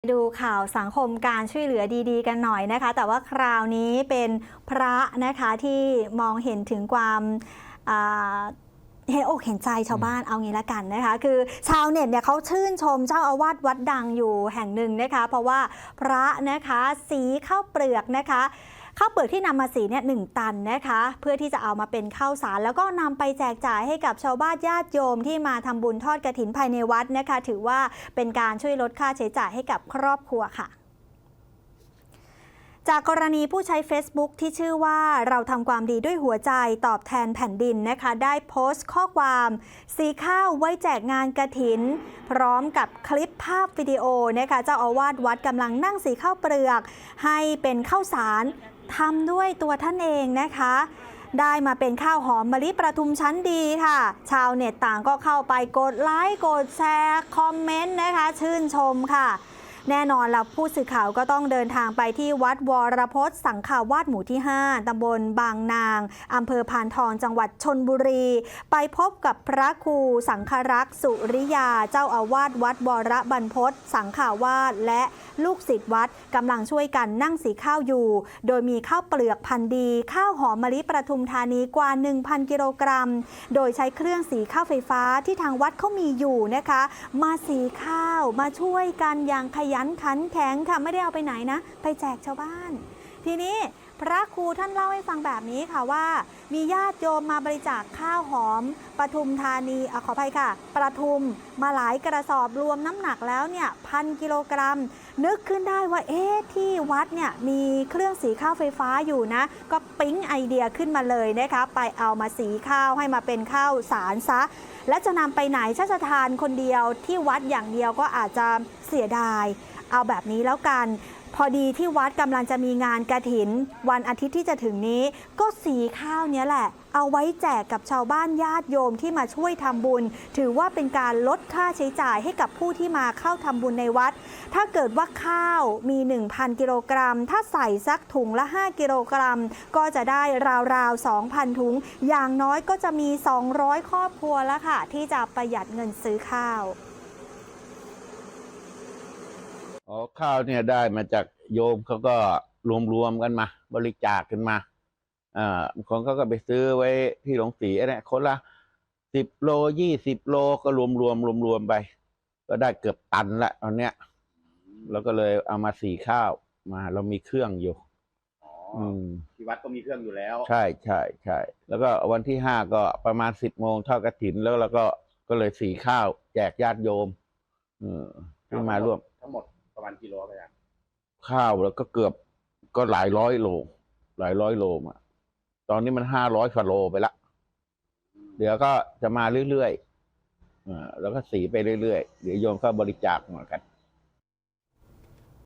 ดูข่าวสังคมการช่วยเหลือดีๆ กันหน่อยนะคะ แต่ว่าคราวนี้เป็นพระนะคะที่มองเห็นถึงความเห็นอกเห็นใจชาวบ้านเอางี้ละกันนะคะ คือชาวเน็ตเนี่ยเขาชื่นชมเจ้าอาวาสวัดดังอยู่แห่งหนึ่งนะคะ เพราะว่าพระนะคะสีข้าวเปลือกนะคะ ข้าวเปลือกที่นำมาสีเนี่ยหนึ่งตันนะคะ เพื่อที่จะเอามาเป็นข้าวสาร แล้วก็นำไปแจกจ่ายให้กับชาวบ้านญาติโยมที่มาทำบุญทอดกระถินภายในวัดนะคะ ถือว่าเป็นการช่วยลดค่าใช้จ่ายให้กับครอบครัวค่ะจากกรณีผู้ใช้ Facebook ที่ชื่อว่าเราทำความดีด้วยหัวใจตอบแทนแผ่นดินนะคะ ได้โพสต์ข้อความสีข้าวไว้แจกงานกระถิน พร้อมกับคลิปภาพวิดีโอนะคะเจ้าอาวาสวัดกำลังนั่งสีข้าวเปลือก ให้เป็นข้าวสาร ทำด้วยตัวท่านเองนะคะ ได้มาเป็นข้าวหอมมะลิประทุมชั้นดีค่ะ ชาวเน็ตต่างก็เข้าไปกดไลค์กดแชร์ คอมเมนต์นะคะ ชื่นชมค่ะ แน่นอนแล้วผู้สื่อข่าวก็ต้องเดินทางไปที่วัดวรพจน์ สังขาวาสหมู่ที่ 5ตำบลบางนางอำเภอพานทองจังหวัดชนบุรี ไปพบกับพระครูสังฆรักษ์สุริยา เจ้าอาวาสวัดวรบรรพตสังขาวาสและลูกศิษย์วัดกำลังช่วยกันนั่งสีข้าวอยู่ โดยมีข้าวเปลือกพันธุ์ดี ข้าวหอมมะลิประทุมธานีกว่า 1,000 กิโลกรัม โดยใช้เครื่องสีข้าวไฟฟ้าที่ทางวัดเขามีอยู่นะคะ มาสีข้าวมาช่วยกันอย่างขยยันขันแข็งค่ะไม่ได้เอาไปไหนนะ ไปแจกชาวบ้าน ทีนี้ พระครูท่านเล่าให้ฟังแบบนี้ค่ะว่า มีญาติโยมมาบริจาคข้าวหอมปทุมธานีอขออภัยค่ะประทุมมาหลายกระสอบรวมน้ำหนักแล้วเนี่ยพันกิโลกรัม นึกขึ้นได้ว่าเอ๊ะที่วัดเนี่ยมีเครื่องสีข้าวไฟฟ้าอยู่นะ ก็ปิ๊งไอเดียขึ้นมาเลยนะคะไปเอามาสีข้าวให้มาเป็นข้าวสารซะและจะนำไปไหนถ้าจะทานคนเดียวที่วัดอย่างเดียวก็อาจจะเสียดาย เอาแบบนี้แล้วกัน พอดีที่วัดกำลังจะมีงานกระถิน วันอาทิตย์ที่จะถึงนี้ ก็สีข้าวเนี้ยแหละ เอาไว้แจกกับชาวบ้านญาติโยมที่มาช่วยทำบุญ ถือว่าเป็นการลดค่าใช้จ่ายให้กับผู้ที่มาเข้าทำบุญในวัด ถ้าเกิดว่าข้าวมี 1,000 กิโลกรัม ถ้าใส่สักถุงละ 5 กิโลกรัม ก็จะได้ราวๆ 2,000 ถุง อย่างน้อยก็จะมี 200 ครอบครัวแล้วค่ะ ที่จะประหยัดเงินซื้อข้าว อ๋อข้าวเนี่ยได้มาจากโยมเขาก็รวมๆกันมา บริจาคกันมาอ่าบางคนเขาก็ไปซื้อไว้ที่หลวงสีเนี่ยคนละสิบโลยี่สิบโลก็รวมรวมรวมรวมๆไป ก็ได้เกือบตันละตอนเนี้ยเราก็เลยเอามาสีข้าวมา เรามีเครื่องอยู่อ๋ออืมที่วัดก็มีเครื่องอยู่แล้ว ใช่ใช่ใช่แล้วก็วันที่ห้าก็ประมาณสิบโมงทอดกระถินแล้วเราก็ก็เลยสีข้าว แจกญาติโยมเออที่มาร่วมทั้งหมด ประมาณกี่โลไปอะข้าวแล้วก็เกือบก็หลายร้อยโล หลายร้อยโลอะตอนนี้มันห้าร้อยกว่าโลไปละเดี๋ยวก็จะมาเรื่อยๆอ่าแล้วก็สีไปเรื่อยๆเดี๋ยวโยมก็บริจาคหมากัน